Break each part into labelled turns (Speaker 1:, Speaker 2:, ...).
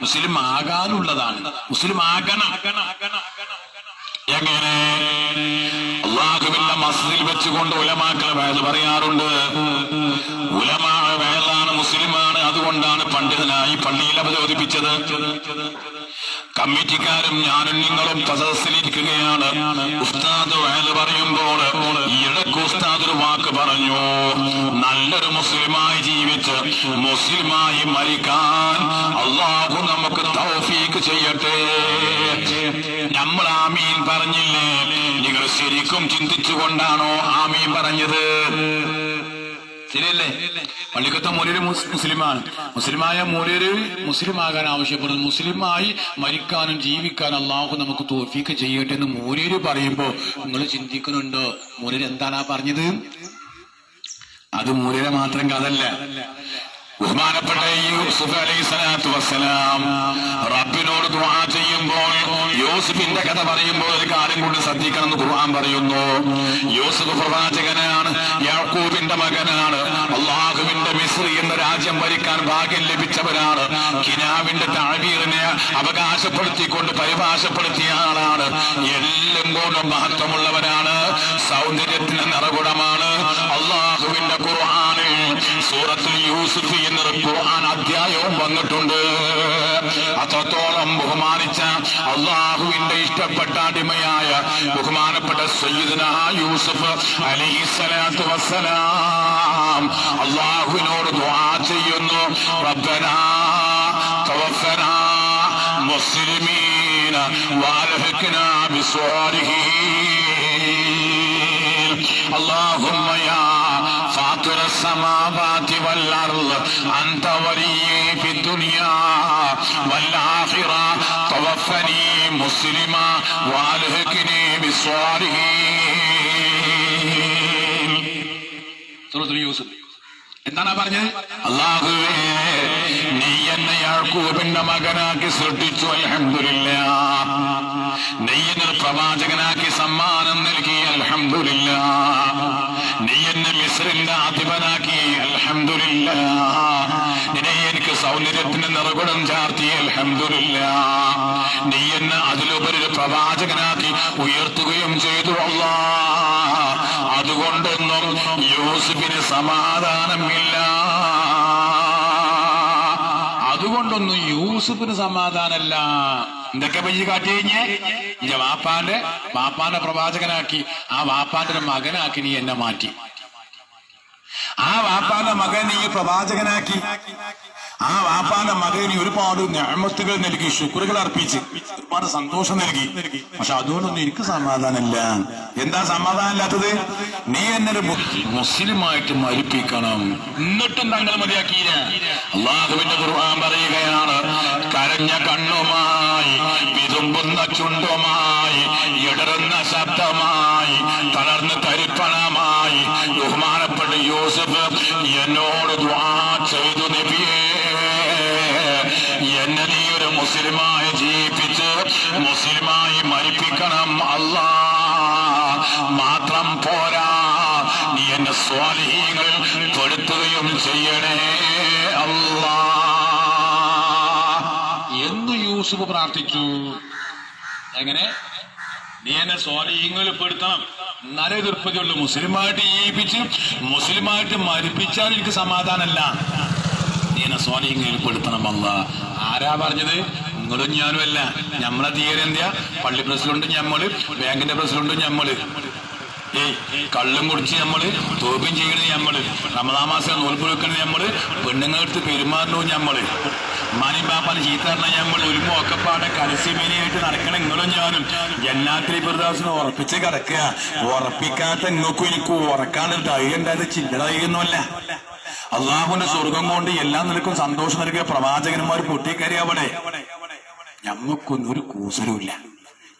Speaker 1: മുസ്ലിം ആകാനുള്ളതാണ് മുസ്ലിം ആകണം എങ്ങനെ? അള്ളാഹുവിന്റെ മസ്ജിദിൽ വെച്ചുകൊണ്ട് ഉലമാക്കൾ വേദ പറയാറുണ്ട്. ഉലമാ വേദാണ് മുസ്ലിമാണ്. അതുകൊണ്ടാണ് പണ്ഡിതനായി പള്ളിയിൽ അവതരിപ്പിച്ചത്. കമ്മിറ്റിക്കാരും ഞാനും നിങ്ങളും സദസ്സിലിരിക്കുകയാണ് ഉസ്താദ് വേദ പറയുമ്പോൾ ഇടയ്ക്ക് ഉസ്താദ് ഒരു വാക്ക് പറഞ്ഞു. നല്ലൊരു മുസ്ലിമായി ജീവിച്ച് മുസ്ലിമായി മരിക്കാൻ അള്ളാഹു നമുക്ക് തൗഫീക്ക് ചെയ്യട്ടെ. നമ്മൾ ആമീൻ പറഞ്ഞില്ലേ? നിങ്ങൾ ശരിക്കും ചിന്തിച്ചുകൊണ്ടാണോ ആമീൻ പറഞ്ഞത്? ശരിയല്ലേ? പള്ളിക്കത്തെ മൂലര് മുസ്ലിമാണ്. മുസ്ലിമായ മൂലര് മുസ്ലിം ആകാൻ ആവശ്യപ്പെടുന്നു. മുസ്ലിമായി മരിക്കാനും ജീവിക്കാനും അള്ളാഹു നമുക്ക് തോഫീക്ക് ചെയ്യട്ടെ എന്ന് മൂലര് പറയുമ്പോ നിങ്ങൾ ചിന്തിക്കുന്നുണ്ടോ? മൂലര് എന്താണ് പറഞ്ഞത്? അത് മൂലര് മാത്രം കഥല്ല ബഹുമാനപ്പെട്ട യൂസുഫ് അലൈഹി സ്വലാത്തു വസ്സലാം റബ്ബിനോട് ദുആ യൂസുഫിന്റെ കഥ പറയുമ്പോൾ ഒരു കാര്യം കൊണ്ട് ശ്രദ്ധിക്കണം എന്ന് ഖുർആൻ പറയുന്നു. യൂസുഫ് പ്രവാചകനാണ് യാക്കൂബിന്റെ മകനാണ് അള്ളാഹുവിന്റെ മിസ്രി എന്ന രാജ്യം ഭരിക്കാൻ ഭാഗ്യം ലഭിച്ചവനാണ് കിനാവിന്റെ താഴ്വീറിനെ അവകാശപ്പെടുത്തിക്കൊണ്ട് പരിഭാഷപ്പെടുത്തിയ ആളാണ്. എല്ലാം കൊണ്ടും മഹത്വമുള്ളവരാണ് സൗന്ദര്യത്തിന് നിറകുടമാണ്. അള്ളാഹുവിന്റെ ഖുർആാനിൽ സൂറത്തിൽ യൂസുഫ് എന്നൊരു ഖുർആൻ അധ്യായവും വന്നിട്ടുണ്ട്. അത്രത്തോളം ബഹുമാനിച്ച അള്ളാഹുവിന്റെ ഇഷ്ടപ്പെട്ട അടിമയായ ബഹുമാനപ്പെട്ട സയ്യിദന യൂസുഫ് അലൈഹിസ്സലാത്തു വസ്സലാം അള്ളാഹുവിനോട് ദുആ ചെയ്യുന്നു റബ്ബനാ തവഫനാ മുസ്ലിമീന വാലഹ്കനാ ബിസ്വാലിഹീൻ اللهم يا فاطر السماوات والأرض أنت ولي في الدنيا والآخرة توفني مسلما وألهكني بالصالحين സൂറത്തുൽ യൂസുഫ് എന്താണ് പറഞ്ഞത് അള്ളാഹുവേ നീ എന്നെ യാക്കൂബിന്റെ മകനാക്കി സൃഷ്ടിച്ചു അൽഹംദുലില്ല നീ എന്നെ പ്രവാചകനാക്കി സമ്മാനം നൽകി അൽഹംദുലില്ല നീ എന്നെ മിസ്രിന്റെ അധിപനാക്കി അൽഹംദുലില്ല നിന്നെ എനിക്ക് സൗന്ദര്യത്തിന് നിറകുടം ചാർത്തി അലഹമില്ല നീ എന്നെ അതിലുപരി ഒരു പ്രവാചകനാക്കി ഉയർത്തുകയും ചെയ്തു അല്ല അതുകൊണ്ടൊന്നും യൂസുഫിന് സമാധാനമില്ല. അതുകൊണ്ടൊന്നും യൂസുഫിന് സമാധാനമല്ല എന്തൊക്കെ പയ്യ കാട്ടി കഴിഞ്ഞേ എന്റെ വാപ്പാന്റെ വാപ്പാന്റെ പ്രവാചകനാക്കി ആ വാപ്പാന്റെ മകനാക്കി നീ എന്നെ മാറ്റി. ആ വാപ്പാന്റെ മകൻ നീ പ്രവാചകനാക്കി. ആ വാപ്പാന്റെ മകന് ഒരുപാട് ഞാമത്തുകൾ നൽകി ശുക്രുകൾ അർപ്പിച്ച് ഒരുപാട് സന്തോഷം നൽകി. പക്ഷെ അതുകൊണ്ടൊന്നും എനിക്ക് സമാധാനമില്ല. എന്താ സമാധാനമില്ലാത്തത്? നീ എന്നെ മുസ്ലിമായിട്ട് മരിപ്പിക്കണം. എന്നിട്ടും തങ്ങൾ മതിയാക്കിയില്ല. അള്ളാഹുവിന്റെ ഖുർആൻ പറയുകയാണ് കരഞ്ഞ കണ്ണുമായി വിതുമ്പുന്ന ചുണ്ടുമായി ഇടറുന്ന ശബ്ദമായി തളർന്ന് തരിപ്പണമായി ബഹുമാനപ്പെട്ട യൂസഫ് എന്നോട് ദ്വാ ചെയ്തു നബിയേ എന്നെ നീ ഒരു മുസ്ലിമായി ജീവിപ്പിച്ച് മുസ്ലിമായി മരിപ്പിക്കണം അല്ലാ. മാത്രം പോരാ നീ എന്നെ സ്വാലിഹീങ്ങൾ പെടുത്തുകയും ചെയ്യണേ അല്ലാ. എന്ന് യൂസുഫ് പ്രാർത്ഥിച്ചു. എങ്ങനെ? നീ എന്നെ സ്വാധീനങ്ങളിൽ പെടുത്തണം. എന്നാലേ തീർപ്പതിയുള്ളൂ മുസ്ലിമായിട്ട് ജീവിപ്പിച്ച് മുസ്ലിമായിട്ട് മരിപ്പിച്ചാൽ എനിക്ക് സമാധാനമല്ല. നീ എന്നെ സ്വാധീനങ്ങളിൽ പെടുത്തണം അല്ല. ആരാ പറഞ്ഞത്? നിങ്ങളും ഞാനും അല്ല. നമ്മളെ തീരെ എന്തിയാ? പള്ളി പ്രസിഡന്റ് ഞമ്മൾ ബാങ്കിന്റെ പ്രസിഡന്റ് ഞമ്മൾ. ഏയ് കള്ളും കുടിച്ച് നമ്മൾ തോപ്പിയും ചെയ്യണത് ഞമ്മൾ. റമദാമാസം നൂൽപ്പുഴക്കണത് നമ്മൾ പെണ്ണുങ്ങളടുത്ത് പെരുമാറണവും ഞമ്മൾ. മാനി ബാപ്പാന് ചീത്ത പറഞ്ഞ ഞമ്മൾ ഒരു മോക്കപ്പാടെ കലസ്യമേനിയായിട്ട് നടക്കണ നിങ്ങളും ഞാനും. ജന്നാത്തിരി പ്രദാസിനെ ഉറപ്പിച്ച് കിടക്കുക. ഉറപ്പിക്കാത്ത നിങ്ങൾക്കും എനിക്ക് ഉറക്കാണ്ട് ധൈര്യം ഉണ്ടായത് ചില്ലറ ചെയ്യുന്നല്ല അള്ളാഹുവിന്റെ സ്വർഗം കൊണ്ട് എല്ലാം നിലക്കും സന്തോഷം നൽകിയ പ്രവാചകന്മാർ പൊട്ടിക്കറി അവിടെ. ഞമ്മക്കൊന്നും ഒരു കൂസലുമില്ല.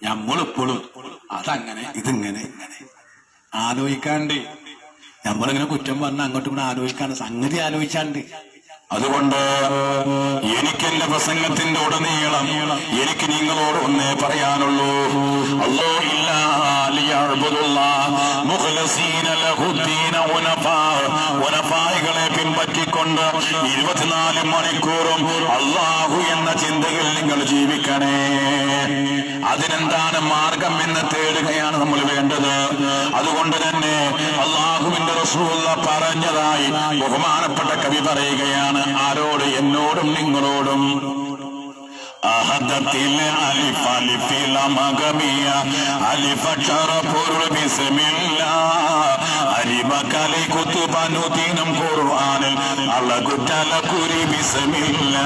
Speaker 1: ഞമ്മളിപ്പോഴും അതങ്ങനെ ഇതിങ്ങനെ ഇങ്ങനെ. ആലോചിക്കാണ്ട്. നമ്മളിങ്ങനെ കുറ്റം പറഞ്ഞ അങ്ങോട്ടും കൂടെ ആലോചിക്കാണ്ട്. സംഗതി ആലോചിച്ചാണ്ട്.
Speaker 2: അതുകൊണ്ട് എനിക്കെന്റെ പ്രസംഗത്തിന്റെ ഉടനീളം എനിക്ക് നിങ്ങളോട് ഒന്നേ പറയാനുള്ളൂ. ഉനഫായികളെ പിൻപറ്റിക്കൊണ്ട് ഇരുപത്തിനാല് മണിക്കൂറും അള്ളാഹു എന്ന ചിന്തയിൽ നിങ്ങൾ ജീവിക്കണേ. അതിനെന്താണ് മാർഗം എന്ന് തേടുകയാണ് നമ്മൾ വേണ്ടത്? അതുകൊണ്ട് തന്നെ അള്ളാഹുവിന്റെ റസൂള്ള പറഞ്ഞതായി ബഹുമാനപ്പെട്ട കവി പറയുകയാണ്. ആരോട്? എന്നോടും നിങ്ങളോടും. ഖുർആനിൽ. അളകുറ്റല കുരി ബിസ്മില്ല.